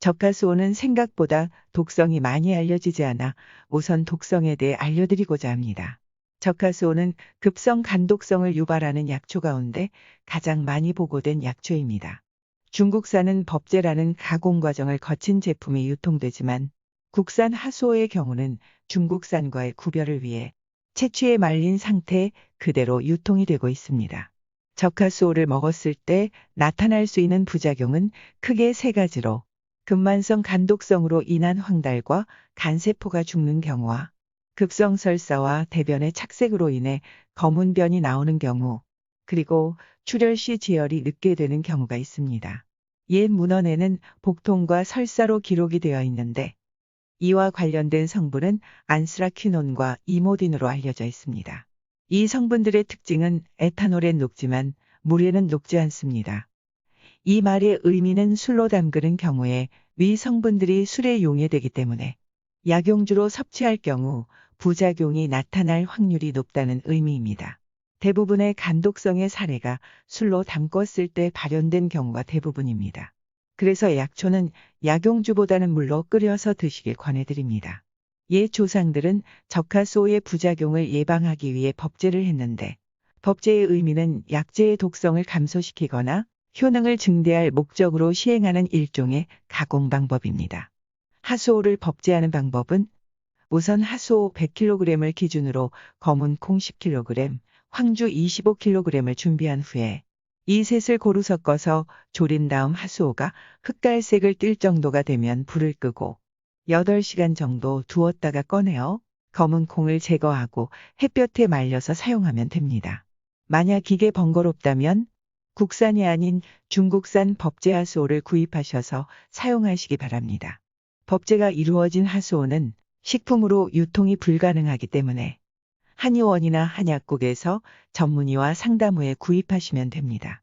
적하수호는 생각보다 독성이 많이 알려지지 않아 우선 독성에 대해 알려드리고자 합니다. 적하수호는 급성 간독성을 유발하는 약초 가운데 가장 많이 보고된 약초입니다. 중국산은 법제라는 가공 과정을 거친 제품이 유통되지만 국산 하수호의 경우는 중국산과의 구별을 위해 채취에 말린 상태 그대로 유통이 되고 있습니다. 적하수호를 먹었을 때 나타날 수 있는 부작용은 크게 세 가지로 근만성 간독성으로 인한 황달과 간세포가 죽는 경우와 급성 설사와 대변의 착색으로 인해 검은 변이 나오는 경우, 그리고 출혈 시 지혈이 늦게 되는 경우가 있습니다. 옛 문헌에는 복통과 설사로 기록이 되어 있는데 이와 관련된 성분은 안스라퀴논과 이모딘으로 알려져 있습니다. 이 성분들의 특징은 에탄올엔 녹지만 물에는 녹지 않습니다. 이 말의 의미는 술로 담그는 경우에 위 성분들이 술에 용해되기 때문에 약용주로 섭취할 경우 부작용이 나타날 확률이 높다는 의미입니다. 대부분의 간독성의 사례가 술로 담궜을 때 발현된 경우가 대부분입니다. 그래서 약초는 약용주보다는 물로 끓여서 드시길 권해드립니다. 옛 조상들은 적하소의 부작용을 예방하기 위해 법제를 했는데 법제의 의미는 약제의 독성을 감소시키거나 효능을 증대할 목적으로 시행하는 일종의 가공 방법입니다. 하수오를 법제하는 방법은 우선 하수오 100kg을 기준으로 검은 콩 10kg, 황주 25kg을 준비한 후에 이 셋을 고루 섞어서 졸인 다음 하수오가 흑갈색을 띨 정도가 되면 불을 끄고 8시간 정도 두었다가 꺼내어 검은 콩을 제거하고 햇볕에 말려서 사용하면 됩니다. 만약 이게 번거롭다면 국산이 아닌 중국산 법제 하수오를 구입하셔서 사용하시기 바랍니다. 법제가 이루어진 하수오는 식품으로 유통이 불가능하기 때문에 한의원이나 한약국에서 전문의와 상담 후에 구입하시면 됩니다.